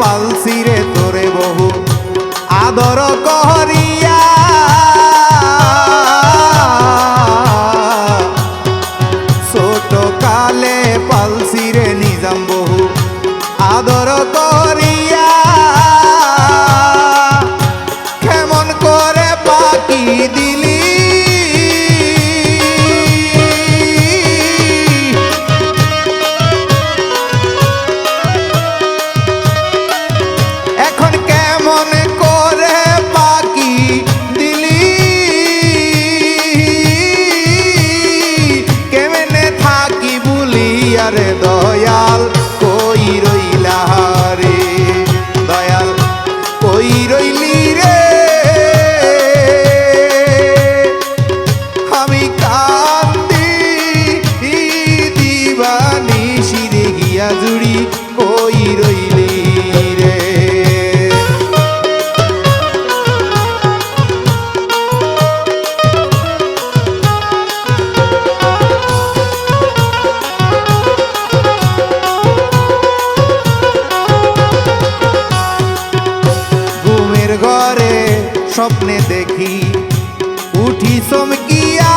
Palsy রে তোরে বহু। আদর করিয়া ছোট কালে পালসি নিজাম বহু। আদর কেমন করে বাকি দিলি। কেমনে থাকি বলি? আরে দয়াল, কই রইলা দয়াল, কই রইলি রে? আমি কান্দি দিবানি শিরে গিয়া জুড়ি, কই রইলি স্বপ্নে দেখি উঠি সমকিয়া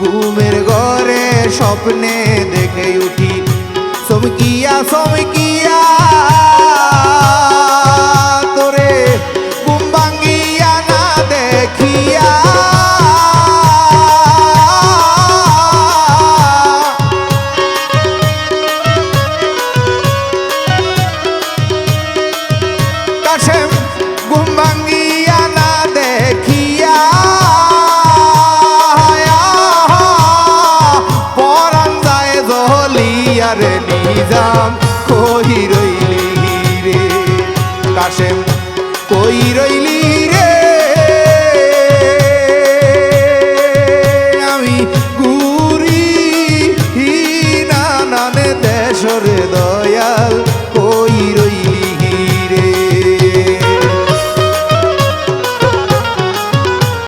ঘুমের ঘরে স্বপ্নে দেখে উঠি সমকিয়া চমকিয়া নিজাম কই রইলি রে। কাশেম কই রইলি